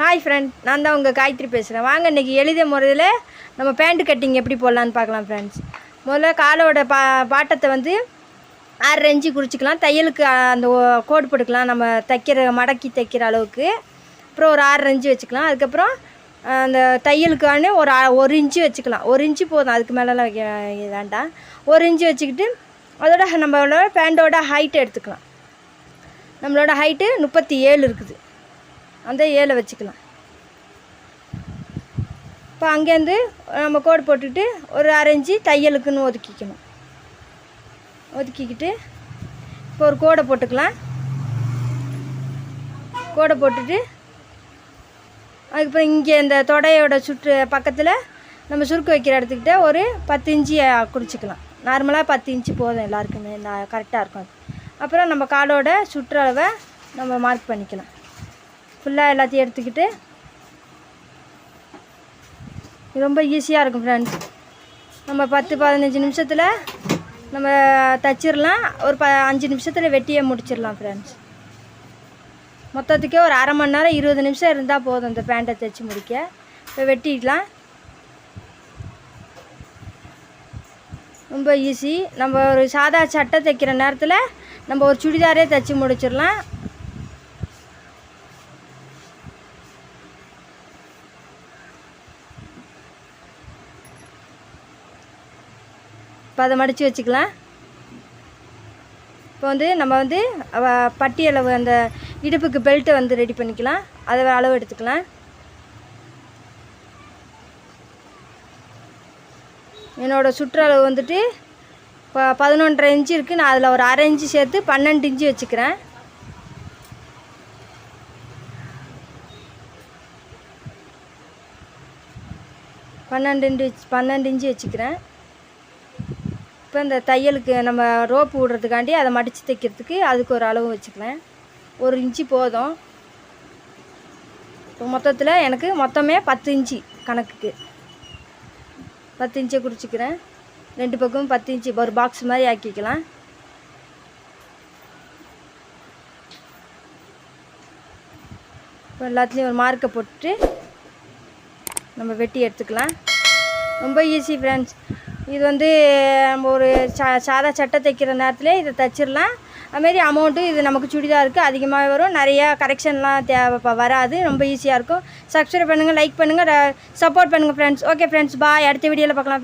Hi friend நான் தான் உங்கள் காயத்ரி பேசுகிறேன் வாங்க இன்றைக்கி எளித முறையில் நம்ம பேண்ட் கட்டிங் எப்படி போடலான்னு பார்க்கலாம் ஃப்ரெண்ட்ஸ் முதல்ல காலோட பா பாட்டத்தை வந்து ஆறு ரெஞ்சு குறிச்சிக்கலாம். தையலுக்கு அந்த ஓ- கோடு போட்டுக்கலாம். நம்ம தைக்கிற மடக்கி தைக்கிற அளவுக்கு. அப்புறம் ஒரு ஆறு ரெஞ்சு வச்சுக்கலாம். அதுக்கப்புறம் அந்த தையலுக்கான ஒரு ஆ- ஒரு இன்ச்சு வச்சுக்கலாம். ஒரு இன்ச்சு போதும். அதுக்கு மேலெலாம் வைக்க வேண்டாம். ஒரு இன்ச்சு வச்சுக்கிட்டு அதோட நம்மளோட பேண்டோட ஹைட்டை எடுத்துக்கலாம். நம்மளோட ஹைட்டு முப்பத்தி ஏழு இருக்குது. அந்த ஏழை வச்சுக்கலாம். இப்போ அங்கேருந்து நம்ம கோடு போட்டுக்கிட்டு ஒரு அரைஞ்சி தையலுக்குன்னு ஒதுக்கிக்கணும். ஒதுக்கிக்கிட்டு இப்போ ஒரு கோடை போட்டுக்கலாம். கோடை போட்டுட்டு அதுக்கப்புறம் இங்கே இந்த தொடையோட சுற்று பக்கத்தில் நம்ம சுருக்கு வைக்கிற இடத்துக்கிட்ட ஒரு பத்து இன்ச்சு குறிச்சிக்கலாம். நார்மலாக பத்து இன்ச்சு போதும் எல்லாருக்குமே நான் கரெக்டாக இருக்கும். அப்புறம் நம்ம காலோட சுற்றளவை நம்ம மார்க் பண்ணிக்கலாம். ஃபுல்லாக எல்லாத்தையும் எடுத்துக்கிட்டு ரொம்ப ஈஸியாக இருக்கும் ஃப்ரெண்ட்ஸ் நம்ம பத்து பதினஞ்சு நிமிஷத்தில் நம்ம தச்சிடலாம் ஒரு ப அஞ்சு நிமிஷத்தில் வெட்டியே முடிச்சிடலாம் ஃப்ரெண்ட்ஸ் மொத்தத்துக்கே ஒரு அரை மணி நேரம் இருபது நிமிஷம் இருந்தால் போதும் இந்த பேண்ட்டை தைச்சி முடிக்க. இப்போ வெட்டிக்கலாம் ரொம்ப ஈஸி நம்ம ஒரு சாதா சட்டை தைக்கிற நேரத்தில் நம்ம ஒரு சுடிதாரே தைச்சி முடிச்சிடலாம் இப்போ அதை மடித்து வச்சுக்கலாம். இப்போ வந்து நம்ம வந்து பட்டி அளவு அந்த இடுப்புக்கு பெல்ட்டை வந்து ரெடி பண்ணிக்கலாம். அதை அளவு எடுத்துக்கலாம். என்னோடய சுற்றளவு வந்துட்டு இப்போ பதினொன்றரை இன்ச்சு இருக்குது நான் அதில் ஒரு அரை இன்ச்சு சேர்த்து பன்னெண்டு இன்ச்சு வச்சுக்கிறேன். பன்னெண்டு இன்ச்சு பன்னெண்டு இன்ச்சு வச்சுக்கிறேன். இப்போ இந்த தையலுக்கு நம்ம ரோப்பு விடுறதுக்காண்டி அதை மடித்து தைக்கிறதுக்கு அதுக்கு ஒரு அளவு வச்சுக்குவேன். ஒரு இன்ச்சு போதும். இப்போ மொத்தத்தில் எனக்கு மொத்தமே பத்து இன்ச்சு கணக்குக்கு. பத்து இன்ச்சை குறிச்சிக்கிறேன். ரெண்டு பக்கமும் பத்து இன்ச்சு. ஒரு பாக்ஸ் மாதிரி ஆக்கிக்கலாம். இப்போ எல்லாத்துலேயும் ஒரு மார்க்கை போட்டு நம்ம வெட்டி எடுத்துக்கலாம். ரொம்ப ஈஸி ஃப்ரெண்ட்ஸ் இது வந்து நம்ம ஒரு சா சாதா சட்டை தைக்கிற நேரத்தில் இதை தைச்சிடலாம். அதுமாரி அமௌண்ட்டு இது நமக்கு சுடிதாருக்கு அதிகமாக வரும். நிறையா கரெக்ஷன்லாம் தேவை வராது. ரொம்ப ஈஸியாக இருக்கும். சப்ஸ்கிரைப் பண்ணுங்கள் லைக் பண்ணுங்கள் சப்போர்ட் பண்ணுங்கள் ஃப்ரெண்ட்ஸ் ஓகே ஃப்ரெண்ட்ஸ் பாய் அடுத்த வீடியோவில் பார்க்கலாம்.